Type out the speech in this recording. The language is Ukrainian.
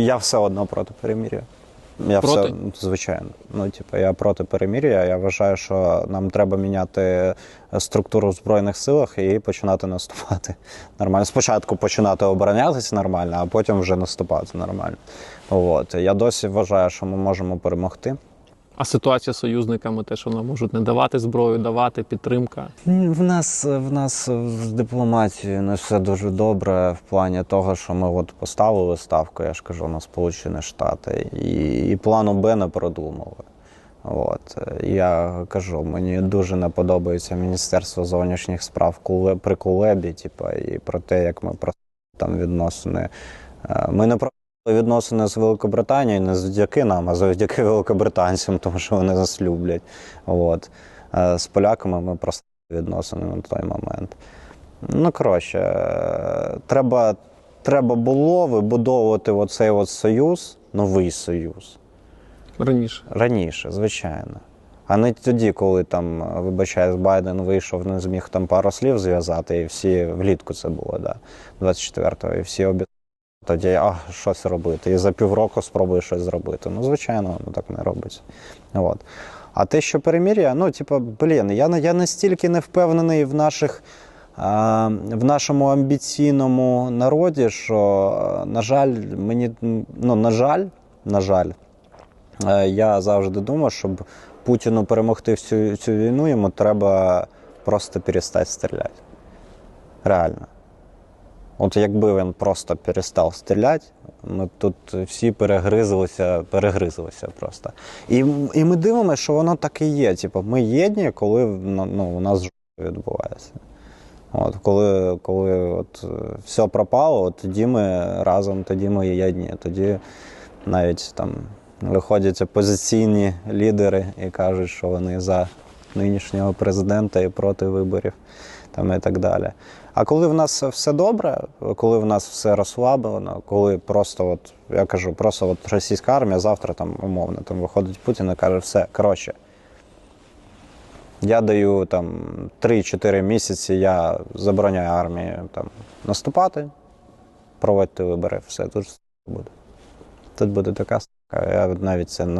Я все одно проти перемір'я. Я Проти? все звичайно. Ну, типу, я проти перемір'я. Я вважаю, що нам треба міняти структуру в збройних силах і починати наступати нормально. Спочатку починати оборонятися нормально, а потім вже наступати нормально. От я досі вважаю, що ми можемо перемогти. А ситуація з союзниками, те, що нам можуть не давати зброю, давати підтримка. В нас в нас з дипломатією не все дуже добре в плані того, що ми от поставили ставку, я ж кажу, на Сполучені Штати, і, і плану Б не продумали. От я кажу, мені дуже не подобається Міністерство зовнішніх справ при Кулебі, типа, і про те, як ми про там відносини. Е, Ми не про відносини з Великобританією не завдяки нам, а завдяки великобританцям, тому що вони нас люблять. От. Е, З поляками ми просто відносини на той момент. Ну, коротше, е, треба, треба було вибудовувати оцей от союз, новий союз. Раніше. Раніше, звичайно. А не тоді, коли там, вибачаюсь, Байден вийшов, не зміг там пару слів зв'язати, і всі влітку це було, да, 24-го, і всі обіцяли тоді, а щось робити. І за півроку спробує щось зробити. Ну, звичайно, воно так не робиться. От. А те, що перемір'я, ну, типу, блін, я, я настільки не впевнений в наших. В нашому амбіційному народі, що, на жаль, мені ну, на жаль, на жаль, Е, Я завжди думав, щоб Путіну перемогти всю цю війну, йому треба просто перестати стріляти. Реально. От якби він просто перестав стріляти, ми тут всі перегризлися, перегризлися просто. І, і ми дивимося, що воно так і є. Типу, ми єдні, коли ну, ну, у нас відбувається. От, коли коли от, е, все пропало, от тоді ми разом, тоді ми єдні. Тоді навіть там виходять опозиційні лідери і кажуть, що вони за нинішнього президента і проти виборів там, і так далі. А коли в нас все добре, коли в нас все розслаблено, коли просто, от, я кажу, просто от російська армія завтра там умовно там виходить Путін і каже, все, коротше, я даю там 3-4 місяці, я забороняю армії там наступати, проводьте вибори, все, тут буде. Тут буде така я навіть це на